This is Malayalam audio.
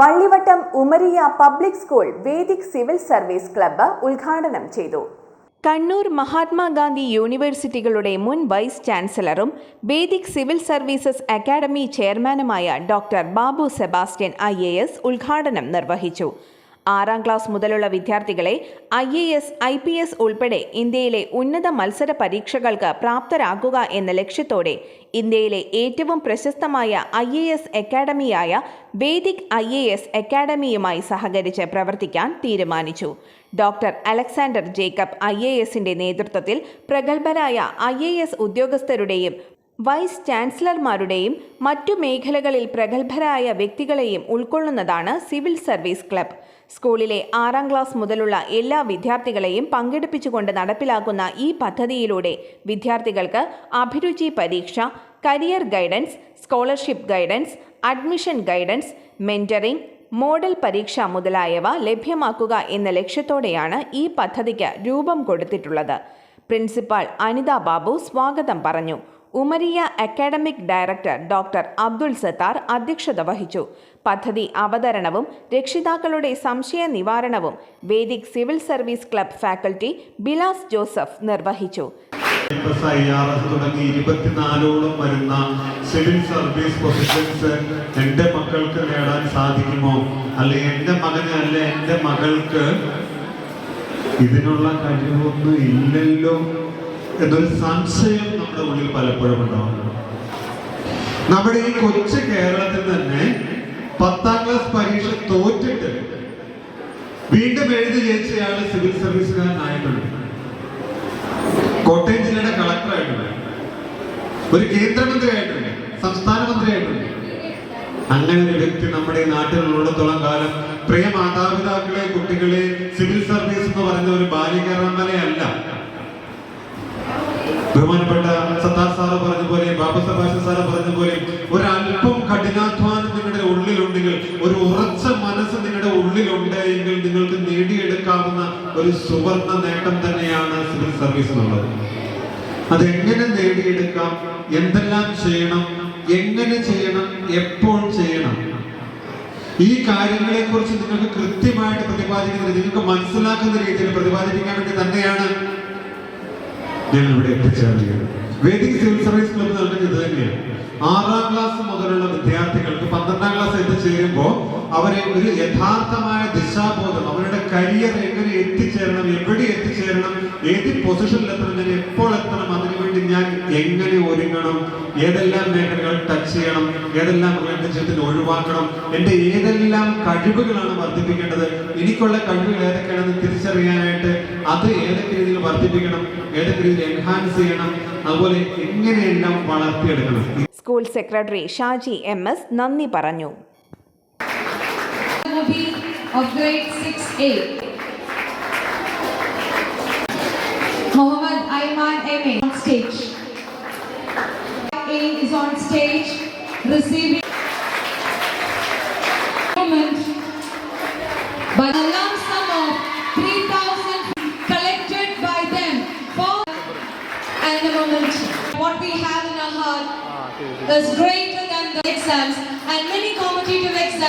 Vallivattam Umariya public school Vedhik civil service club ഉദ്ഘാടനം ചെയ്തു. കണ്ണൂർ മഹാത്മാഗാന്ധി യൂണിവേഴ്സിറ്റികളുടെ മുൻ വൈസ് ചാൻസലറും വേദിക് സിവിൽ സർവീസസ് അക്കാദമി ചെയർമാനുമായ ഡോക്ടർ ബാബു സെബാസ്റ്റ്യൻ ഐ ഉദ്ഘാടനം നിർവഹിച്ചു. ആറാം ക്ലാസ് മുതലുള്ള വിദ്യാർത്ഥികളെ I A S I P S ഉൾപ്പെടെ ഇന്ത്യയിലെ ഉന്നത മത്സര പരീക്ഷകൾക്ക് പ്രാപ്തരാക്കുക എന്ന ലക്ഷ്യത്തോടെ ഇന്ത്യയിലെ ഏറ്റവും പ്രശസ്തമായ ഐ എ എസ് അക്കാഡമിയായ വേദിക് ഐ എ എസ് അക്കാഡമിയുമായി സഹകരിച്ച് പ്രവർത്തിക്കാൻ തീരുമാനിച്ചു. Doctor Alexander Jacob I A എസിന്റെ നേതൃത്വത്തിൽ പ്രഗത്ഭരായ ഐ എ എസ് ഉദ്യോഗസ്ഥരുടെയും വൈസ് ചാൻസലർമാരുടെയും മറ്റു മേഖലകളിൽ പ്രഗത്ഭരായ വ്യക്തികളെയും ഉൾക്കൊള്ളുന്നതാണ് സിവിൽ സർവീസ് ക്ലബ്. സ്കൂളിലെ ആറാം ക്ലാസ് മുതലുള്ള എല്ലാ വിദ്യാർത്ഥികളെയും പങ്കെടുപ്പിച്ചുകൊണ്ട് നടപ്പിലാക്കുന്ന ഈ പദ്ധതിയിലൂടെ വിദ്യാർത്ഥികൾക്ക് അഭിരുചി പരീക്ഷ career guidance scholarship guidance admission guidance mentoring model പരീക്ഷ മുതലായവ ലഭ്യമാക്കുക എന്ന ലക്ഷ്യത്തോടെയാണ് ഈ പദ്ധതിക്ക് രൂപം കൊടുത്തിട്ടുള്ളത്. പ്രിൻസിപ്പാൾ അനിത ബാബു സ്വാഗതം പറഞ്ഞു. Umariya academic director doctor Abdul Sathar അധ്യക്ഷത വഹിച്ചു. പദ്ധതി അവതരണവും രക്ഷിതാക്കളുടെ സംശയ നിവാരണവും Vedhik civil service club faculty Bilas Joseph നിർവഹിച്ചു. തുടങ്ങി ഇരുപത്തിനാലോളം വരുന്ന സിവിൽ സർവീസ് പൊസിഷൻസ് എന്റെ മക്കൾക്ക് നേടാൻ സാധിക്കുമോ? അല്ലെ എന്റെ മകന് അല്ലെ എന്റെ മകൾക്ക് ഇതിനുള്ള കഴിവൊന്നും ഇല്ലല്ലോ. എന്നൊരു സംശയം നമ്മുടെ ഉള്ളിൽ പലപ്പോഴും ഉണ്ടാവുന്നു നമ്മുടെ ഈ കൊച്ചു കേരളത്തിൽ തന്നെ പത്താം ക്ലാസ് പരീക്ഷ തോറ്റിട്ട് വീണ്ടും എഴുതി ജയിച്ചയാൾ സിവിൽ സർവീസുകാരനായിട്ടുണ്ട് കോട്ടയം ജില്ലയുടെ കളക്ടറായിട്ടുണ്ട് ഒരു കേന്ദ്രമന്ത്രിയായിട്ടുണ്ട് സംസ്ഥാന മന്ത്രിയായിട്ടുണ്ട് അങ്ങനെ ഒരു വ്യക്തി നമ്മുടെ നാട്ടിൽ നാട്ടിലുള്ളിടത്തോളം കാലം പ്രിയ മാതാപിതാക്കളെ കുട്ടികളെ സിവിൽ സർവീസ് ബഹുമാനപ്പെട്ട സത്താർ സാറ് പറഞ്ഞ പോലെ ബാബു സഭാഷ് സാറ് പറഞ്ഞ പോലെ ഒരല്പം കഠിനാധ്വാനം നിങ്ങളുടെ ഉള്ളിലുണ്ടെങ്കിൽ ഒരു ഉറച്ച മനസ്സ് നിങ്ങളുടെ ഉള്ളിലുണ്ട് എങ്കിൽ നിങ്ങൾക്ക് നേടിയെടുക്കാവുന്ന ഒരു സുവർണ നേട്ടം തന്നെയാണ് സിവിൽ സർവീസ് എന്നുള്ളത് അതെങ്ങനെ നേടിയെടുക്കാം? എന്തെല്ലാം ചെയ്യണം? എങ്ങനെ ചെയ്യണം? എപ്പോൾ ചെയ്യണം? ഈ കാര്യങ്ങളെ കുറിച്ച് നിങ്ങൾക്ക് കൃത്യമായിട്ട് പ്രതിപാദിക്കുന്ന നിങ്ങൾക്ക് മനസ്സിലാക്കുന്ന രീതിയിൽ പ്രതിപാദിപ്പിക്കാൻ വേണ്ടി തന്നെയാണ് ഞങ്ങൾ ഇവിടെ എത്തിച്ചേർന്നിരിക്കുന്നത് വേദിക് സിവിൽ സർവീസ് ക്ലബ്ബ് നൽകുന്നത് ഇത് തന്നെയാണ്. ആറാം ക്ലാസ് മുതലുള്ള വിദ്യാർത്ഥികൾക്ക് പന്ത്രണ്ടാം ക്ലാസ് എത്തിച്ചേരുമ്പോൾ അവരെ ഒരു യഥാർത്ഥമായ ദിശാബോധം അവരുടെ കരിയർ എങ്ങനെ എത്തിച്ചേരണം എവിടെ എത്തിച്ചേരണം ഏത് പൊസിഷനിൽ എത്തണം ഞാൻ എപ്പോൾ എത്തണം അതിനുവേണ്ടി ഞാൻ എങ്ങനെ ഒരുങ്ങണം ഏതെല്ലാം മേഖലകൾ ടച്ച് ചെയ്യണം ഏതെല്ലാം എന്റെ ജീവിതത്തിൽ ഒഴിവാക്കണം എന്റെ ഏതെല്ലാം കഴിവുകളാണ് വർദ്ധിപ്പിക്കേണ്ടത് എനിക്കുള്ള കഴിവുകൾ ഏതൊക്കെയാണെന്ന് തിരിച്ചറിയാനായിട്ട് അത് ഏതൊക്കെ രീതിയിൽ വർദ്ധിപ്പിക്കണം ഏതൊക്കെ രീതിയിൽ എൻഹാൻസ് ചെയ്യണം അതുപോലെ എങ്ങനെയെല്ലാം വളർത്തിയെടുക്കണം. School secretary Shaji M S നന്ദി പറഞ്ഞു. Of grade 6A. Mohammed Ayman Eme on stage. A is on stage receiving moment by a lump sum of 3000 collected by them for and a moment what we have in our heart ah, is greater than the exams and many competitive exams